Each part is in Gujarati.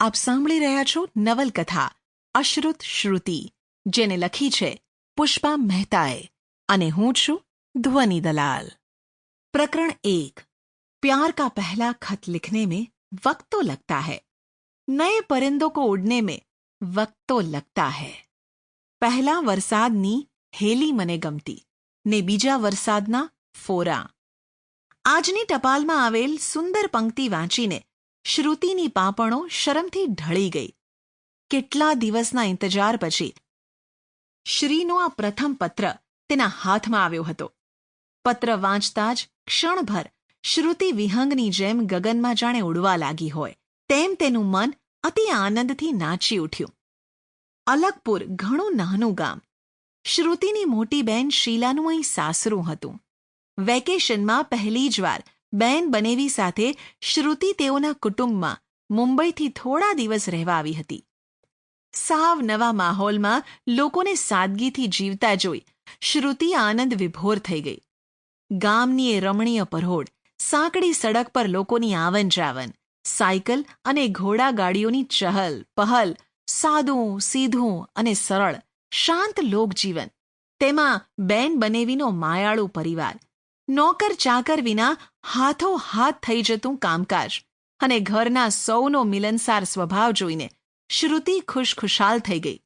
આપ સાંભળી રહ્યા છો નવલકથા અશ્રુત શ્રુતિ જેને લખી છે પુષ્પા મહેતાએ અને હું છું ધ્વનિ દલાલ प्रकरण एक प्यार का पहला खत लिखने में वक्त तो लगता है नए परिंदों को उड़ने में वक्त तो लगता है પહેલા વરસાદની હેલી મને ગમતી ને બીજા વરસાદના ફોરા આજની ટપાલમાં આવેલ સુંદર પંક્તિ વાંચીને શ્રુતિની પાપણો શરમથી ઢળી ગઈ. કેટલા દિવસના ઇંતજાર પછી શ્રીનો આ પ્રથમ પત્ર તેના હાથમાં આવ્યો હતો. પત્ર વાંચતા જ ક્ષણભર શ્રુતિ વિહંગની જેમ ગગનમાં જાણે ઉડવા લાગી હોય. તેમ તેનું મન અતિ આનંદથી નાચી ઉઠ્યું. અલગપુર ઘણું નાનું ગામ. શ્રુતિની મોટી બહેન શીલાનું અહીં સાસરું હતું. વેકેશનમાં પહેલી જ વાર બેન બનેવી સાથે શ્રુતિ તેઓના કુટુંબમાં મુંબઈથી થોડા દિવસ રહેવા આવી હતી. સાવ નવા માહોલમાં લોકોને સાદગીથી જીવતા જોઈ શ્રુતિ આનંદ વિભોર થઈ ગઈ. ગામની એ રમણીય પરોઢ સાંકડી સડક પર લોકોની આવન જાવન સાયકલ અને ઘોડાગાડીઓની ચહલ, પહલ, સાદું, સીધું અને સરળ, શાંત લોકજીવન, તેમાં બેન બનેવીનો માયાળુ પરિવાર નોકર ચાકર વિના હાથો હાથ થઈ જતું કામકાજ અને ઘરના સૌનો મિલનસાર સ્વભાવ જોઈને શ્રુતિ ખુશખુશાલ થઈ ગઈ.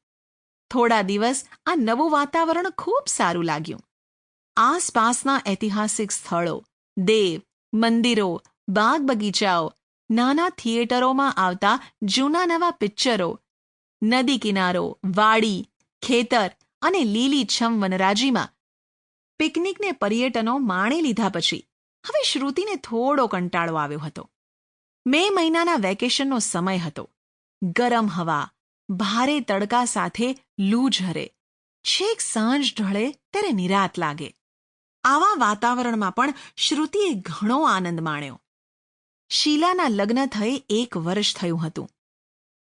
થોડા દિવસ આ નવું વાતાવરણ ખૂબ સારું લાગ્યું. આસપાસના ઐતિહાસિક સ્થળો, દેવ, મંદિરો, બાગ બગીચાઓ, નાના થિયેટરોમાં આવતા જૂના નવા પિક્ચરો, નદી કિનારો, વાડી, ખેતર અને લીલીછમ વનરાજીમાં પિકનિકને પર્યટનો માણી લીધા પછી હવે શ્રુતિને થોડો કંટાળો આવ્યો હતો. મે મહિનાના વેકેશનનો સમય હતો. ગરમ હવા, ભારે તડકા સાથે લૂ ઝરે. છેક સાંજ ઢળે ત્યારે નિરાત લાગે. આવા વાતાવરણમાં પણ શ્રુતિએ ઘણો આનંદ માણ્યો. શીલાના લગ્ન થઈ એક વર્ષ થયું હતું.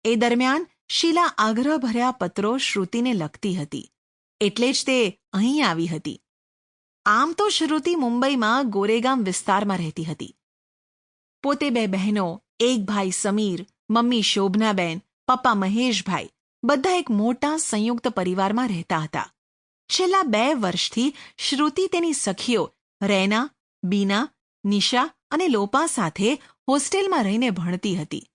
એ દરમિયાન શીલા આગ્રહભર્યા પત્રો શ્રુતિને લખતી હતી. એટલે જ તે અહીં આવી હતી. આમ તો શ્રુતિ મુંબઈમાં ગોરેગામ વિસ્તારમાં રહેતી હતી. પોતે બે બહેનો, એક ભાઈ સમીર, મમ્મી શોભનાબેન, પપ્પા મહેશભાઈ, બધા એક મોટા સંયુક્ત પરિવારમાં રહેતા હતા. છેલ્લા બે વર્ષથી શ્રુતિ તેની સખીઓ, રૈના, બીના, નિશા અને લોપા સાથે હોસ્ટેલમાં રહીને ભણતી હતી.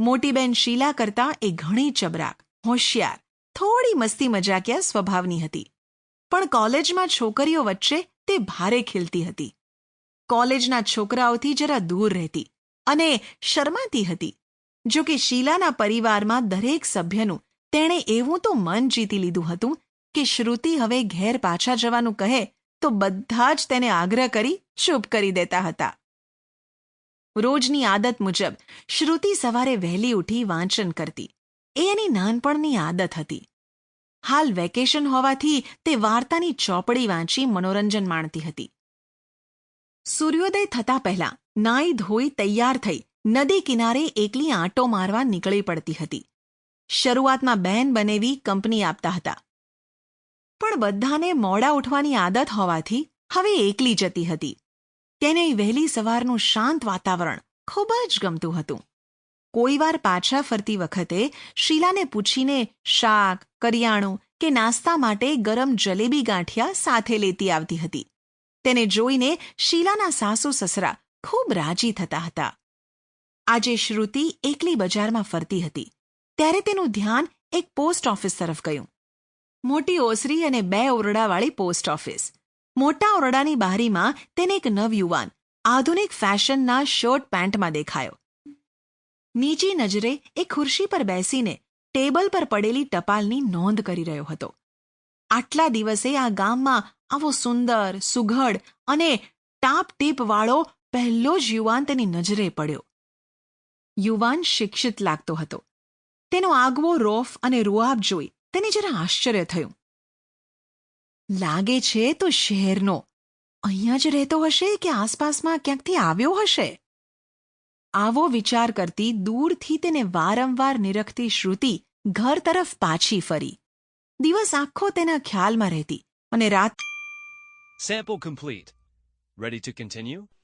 મોટી બેન શીલા કરતાં એ ઘણી ચબરાક, હોશિયાર, થોડી મસ્તી મજાકિયા સ્વભાવની હતી. પણ કોલેજમાં છોકરીઓ વચ્ચે તે ભારે ખીલતી હતી. કોલેજના છોકરાઓથી જરા દૂર રહેતી અને શરમાતી હતી. જો કે શીલાના પરિવારમાં દરેક સભ્યનું તેણે એવું તો મન જીતી લીધું હતું કે શ્રુતિ હવે ઘેર પાછા જવાનું કહે તો બધા જ તેને આગ્રહ કરી ચૂપ કરી દેતા હતા. રોજની આદત મુજબ શ્રુતિ સવારે વહેલી ઉઠી વાંચન કરતી. એ એની નાનપણની આદત હતી. હાલ વેકેશન હોવાથી તે વાર્તાની ચોપડી વાંચી મનોરંજન માણતી હતી. સૂર્યોદય થતા પહેલા નાઈ ધોઈ તૈયાર થઈ નદી કિનારે એકલી આંટો મારવા નીકળી પડતી હતી. શરૂઆતમાં બહેન બનેવી કંપની આપતા હતા. પણ બધાને મોડા ઉઠવાની આદત હોવાથી હવે એકલી જતી હતી. તેને વહેલી સવારનું શાંત વાતાવરણ ખૂબ જ ગમતું હતું. કોઈવાર પાછા ફરતી વખતે શીલાને પૂછીને શાક, કરિયાણું કે નાસ્તા માટે ગરમ જલેબી ગાંઠિયા સાથે લેતી આવતી હતી. તેને જોઈને શીલાના સાસુ સસરા ખૂબ રાજી થતા હતા. આજે શ્રુતિ એકલી બજારમાં ફરતી હતી. ત્યારે તેનું ધ્યાન એક પોસ્ટ ઓફિસ તરફ ગયું. મોટી ઓસરી અને બે ઓરડાવાળી પોસ્ટ ઓફિસ. મોટા ઓરડાની બારીમાં તેને એક નવયુવાન, આધુનિક ફેશનના શર્ટ પેન્ટમાં દેખાયો. નીચી નજરે એ ખુરશી પર બેસીને ટેબલ પર પડેલી ટપાલની નોંધ કરી રહ્યો હતો. આટલા દિવસે આ ગામમાં આવો સુંદર, સુઘડ અને ટાપ ટીપવાળો પહેલો જ યુવાન તેની નજરે પડ્યો. યુવાન શિક્ષિત લાગતો હતો. તેનો આગવો રોફ અને રૂઆબ જોઈ તેને જરા આશ્ચર્ય થયું. લાગે છે તો શહેરનો. અહીંયા જ રહેતો હશે કે આસપાસમાં ક્યાંકથી આવ્યો હશે? આવો વિચાર કરતી દૂરથી તેને વારંવાર નિરખતી શ્રુતિ ઘર તરફ પાછી ફરી દિવસ આખો તેના ખ્યાલમાં રહેતી અને રાત sample complete ready to continue?